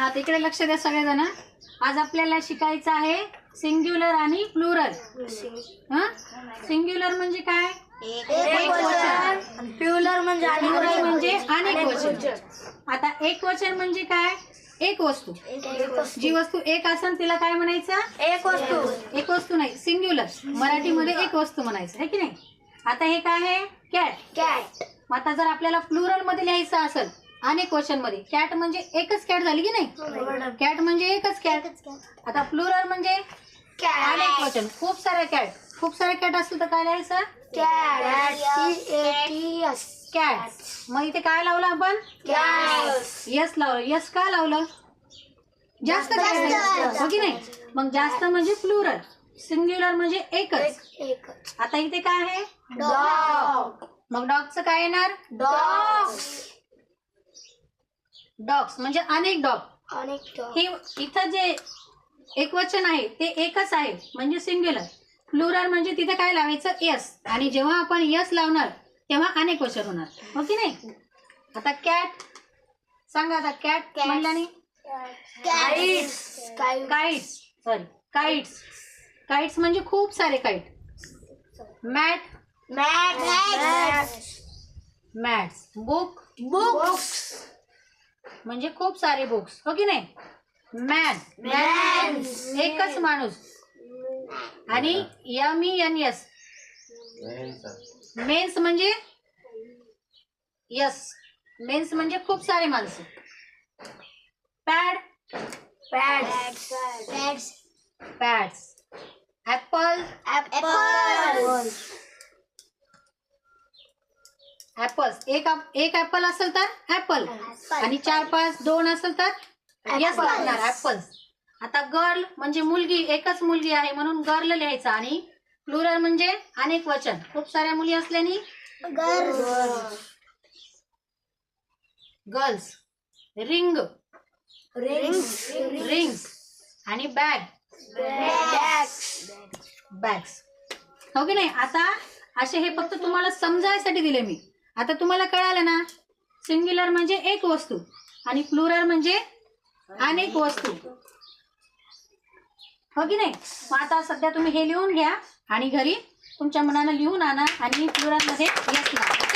हा तिकडे लक्ष द्या सगळेजण. आज आपल्याला शिकायचं आहे सिंग्युलर आणि प्लुरल. हा? सिंग्युलर म्हणजे काय? एक वचन. प्युलर म्हणजे प्लुरल म्हणजे अनेक वचन. आता एक वचन म्हणजे काय? एक वस्तू. जी वस्तू एक असेल तिला काय म्हणायचं? एक वस्तू. एक वस्तू नाही सिंग्युलर. मराठीमध्ये एक वस्तू म्हणायचं आहे की नाही? आता हे काय आहे? कॅट. कॅट. आता जर आपल्याला प्लुरलमध्ये लिहायचं असेल अनेक क्वेश्चनमध्ये कॅट म्हणजे एकच कॅट झाली की नाही? कॅट म्हणजे एकच कॅट. आता प्लुरल म्हणजे अनेक वचन खूप सारे कॅट. खूप सारे कॅट असतील तर काय लिहायचं? कॅट. मग इथे काय लावलं आपण? यस लावलं यस का लावलं? जास्त जास्त हो की नाही? मग जास्त म्हणजे प्लुरल सिंग्युलर म्हणजे एकच. आता इथे काय आहे? मग डॉगचं काय येणार? डॉग्स म्हणजे अनेक डॉग. हे इथं जे एक वचन आहे ते एकच आहे म्हणजे सिंग्युलर. प्लुरल म्हणजे तिथे काय लावायचं? यस. आणि जेव्हा आपण यस लावणार तेव्हा अनेक वचन होणार. हो की नाही? आता कॅट सांगा आता कॅट म्हणल्याने काइट्स सॉरी काइट्स काइट्स म्हणजे खूप सारे काइट मॅट मॅट्स बुक म्हणजे खूप सारे बुक्स हो की नाही? मॅन एकच माणूस. आणि यम एन एस मेन्स म्हणजे? यस मेन्स म्हणजे खूप सारे माणसं. पॅड पॅड्स ऍपल ऍपल्स एक आप- एक ऍपल असेल तर ऍपल आणि चार पाच दोन असेल तर यस लागणार ऍपल्स आता गर्ल म्हणजे मुलगी एकच मुलगी आहे म्हणून गर्ल लिहायचं आणि प्लुरल म्हणजे अनेक वचन. खूप साऱ्या मुली असल्याने गर्ल्स रिंग रिंग्स आणि बॅग बॅग्स हो की नाही? आता असे हे फक्त तुम्हाला समजायसाठी दिले मी. आता तुम्हाला कळालं ना? सिंग्युलर म्हणजे एक वस्तू आणि प्लुरल म्हणजे अनेक वस्तू. हो की नाही? मग आता सध्या तुम्ही हे लिहून घ्या आणि घरी तुमच्या मनानं लिहून आणा आणि प्लुरलमध्ये मध्ये यस लावा